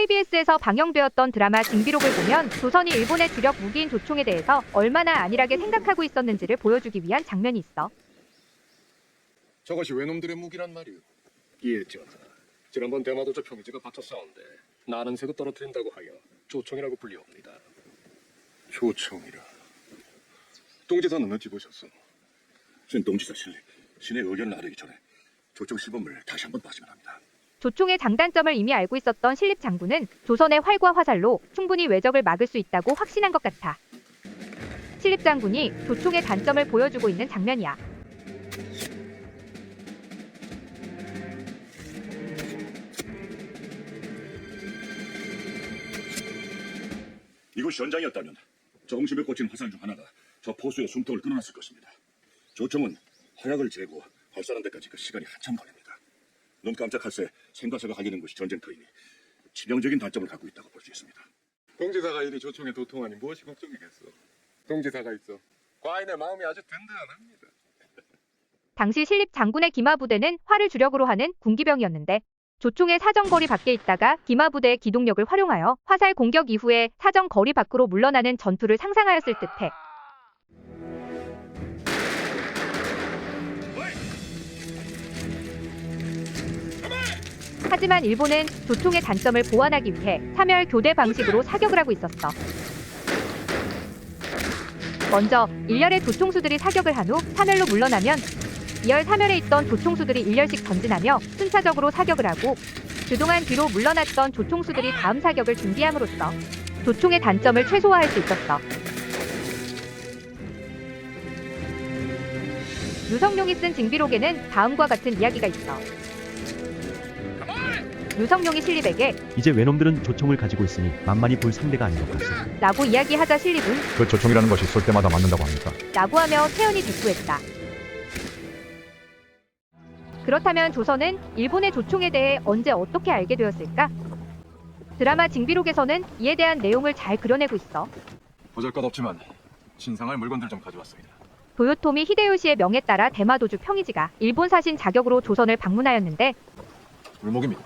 KBS에서 방영되었던 드라마 징비록을 보면 조선이 일본의 주력 무기인 조총에 대해서 얼마나 안일하게 생각하고 있었는지를 보여주기 위한 장면이 있어. 저것이 외놈들의 무기란 말이오. 예, 전하. 지난번 대마도저 평지가 받쳤사온데 나는 새도 떨어뜨린다고 하여 조총이라고 불리옵니다. 조총이라. 동지사는 어찌 보셨소? 신 동지사 실리 신의 의견을 나르기 전에 조정 시범을 다시 한번 봐주면 합니다. 조총의 장단점을 이미 알고 있었던 신립 장군은 조선의 활과 화살로 충분히 외적을 막을 수 있다고 확신한 것 같아. 신립 장군이 조총의 단점을 보여주고 있는 장면이야. 이곳이 현장이었다면 정심에 꽂힌 화살 중 하나가 저 포수의 숨통을 끊어놨을 것입니다. 조정은 화약을 재고 발사하는 데까지 그 시간이 한참 걸립니다. 눈 깜짝할 새 생과사가 갈리는 것이 전쟁터이니 치명적인 단점을 갖고 있다고 볼 수 있습니다. 동지사가 이리 조총에 도통하니 무엇이 걱정이겠소? 동지사가 있어. 과인의 마음이 아주 든든합니다. 당시 신립 장군의 기마 부대는 활을 주력으로 하는 군기병이었는데 조총의 사정거리 밖에 있다가 기마 부대의 기동력을 활용하여 화살 공격 이후에 사정거리 밖으로 물러나는 전투를 상상하였을 듯해. 하지만 일본은 조총의 단점을 보완하기 위해 사멸 교대 방식으로 사격을 하고 있었어. 먼저 일렬의 조총수들이 사격을 한 후 사멸로 물러나면 2열 3열에 있던 조총수들이 1열씩 전진하며 순차적으로 사격을 하고 그동안 뒤로 물러났던 조총수들이 다음 사격을 준비함으로써 조총의 단점을 최소화할 수 있었어. 유성룡이 쓴 징비록에는 다음과 같은 이야기가 있어. 유성룡이 신립에게 이제 외놈들은 조총을 가지고 있으니 만만히 볼 상대가 아닌 것 같소. 라고 이야기하자 신립은 그 조총이라는 것이 쏠 때마다 맞는다고 합니까? 라고 하며 태연이 대꾸했다. 그렇다면 조선은 일본의 조총에 대해 언제 어떻게 알게 되었을까? 드라마 징비록에서는 이에 대한 내용을 잘 그려내고 있어. 보잘 것 없지만 신상할 물건들 좀 가져왔습니다. 도요토미 히데요시의 명에 따라 대마도주 평이지가 일본 사신 자격으로 조선을 방문하였는데 물목입니다.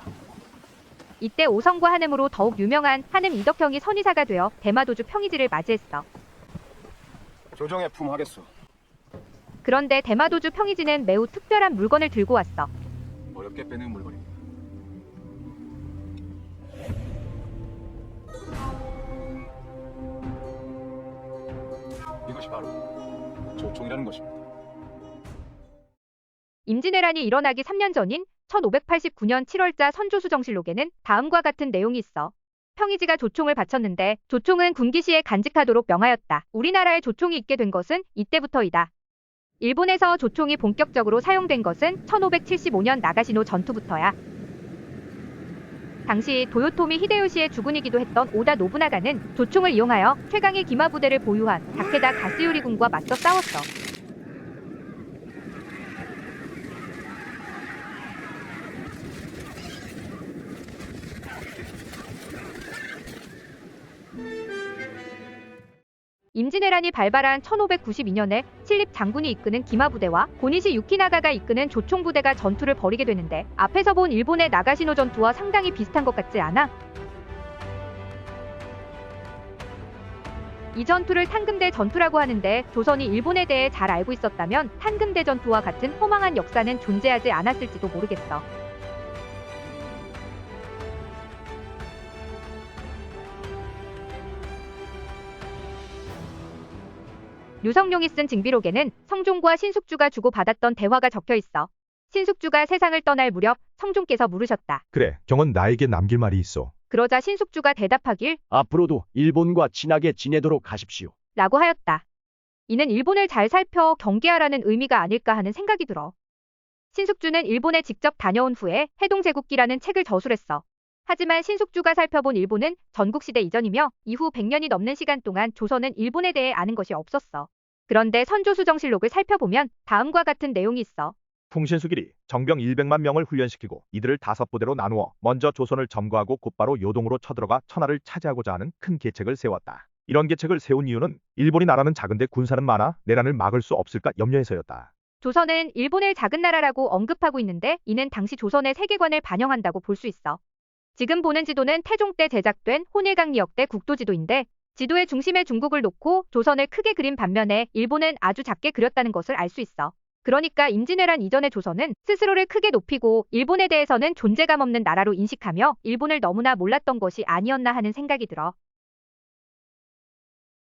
이때 오성과 한음으로 더욱 유명한 한음 이덕형이 선의사가 되어 대마도주 평이지를 맞이했어. 조정에 품하겠소. 그런데 대마도주 평이지는 매우 특별한 물건을 들고 왔어. 어렵게 빼는 물건입니다. 이것이 바로 조총이라는 것입니다. 임진왜란이 일어나기 3년 전인 1589년 7월자 선조수 정실록에는 다음과 같은 내용이 있어. 평이지가 조총을 바쳤는데 조총은 군기시에 간직하도록 명하였다. 우리나라에 조총이 있게 된 것은 이때부터이다. 일본에서 조총이 본격적으로 사용된 것은 1575년 나가시노 전투부터야. 당시 도요토미 히데요시의 주군이기도 했던 오다 노부나가는 조총을 이용하여 최강의 기마 부대를 보유한 다케다 가스요리군과 맞서 싸웠어. 임진왜란이 발발한 1592년에 신립 장군이 이끄는 기마부대와 고니시 유키나가가 이끄는 조총부대가 전투를 벌이게 되는데 앞에서 본 일본의 나가시노 전투와 상당히 비슷한 것 같지 않아? 이 전투를 탄금대 전투라고 하는데 조선이 일본에 대해 잘 알고 있었다면 탄금대 전투와 같은 허망한 역사는 존재하지 않았을지도 모르겠어. 류성룡이 쓴 징비록에는 성종과 신숙주가 주고받았던 대화가 적혀 있어. 신숙주가 세상을 떠날 무렵 성종께서 물으셨다. 그래, 경은 나에게 남길 말이 있어. 그러자 신숙주가 대답하길 앞으로도 일본과 친하게 지내도록 하십시오. 라고 하였다. 이는 일본을 잘 살펴 경계하라는 의미가 아닐까 하는 생각이 들어. 신숙주는 일본에 직접 다녀온 후에 해동제국기라는 책을 저술했어. 하지만 신숙주가 살펴본 일본은 전국시대 이전이며 이후 100년이 넘는 시간 동안 조선은 일본에 대해 아는 것이 없었어. 그런데 선조수정실록을 살펴보면 다음과 같은 내용이 있어. 풍신수길이 정병 100만 명을 훈련시키고 이들을 다섯 부대로 나누어 먼저 조선을 점거하고 곧바로 요동으로 쳐들어가 천하를 차지하고자 하는 큰 계책을 세웠다. 이런 계책을 세운 이유는 일본이 나라는 작은데 군사는 많아 내란을 막을 수 없을까 염려해서였다. 조선은 일본을 작은 나라라고 언급하고 있는데 이는 당시 조선의 세계관을 반영한다고 볼 수 있어. 지금 보는 지도는 태종 때 제작된 혼일강리역 대 국도지도인데 지도의 중심에 중국을 놓고 조선을 크게 그린 반면에 일본은 아주 작게 그렸다는 것을 알 수 있어. 그러니까 임진왜란 이전의 조선은 스스로를 크게 높이고 일본에 대해서는 존재감 없는 나라로 인식하며 일본을 너무나 몰랐던 것이 아니었나 하는 생각이 들어.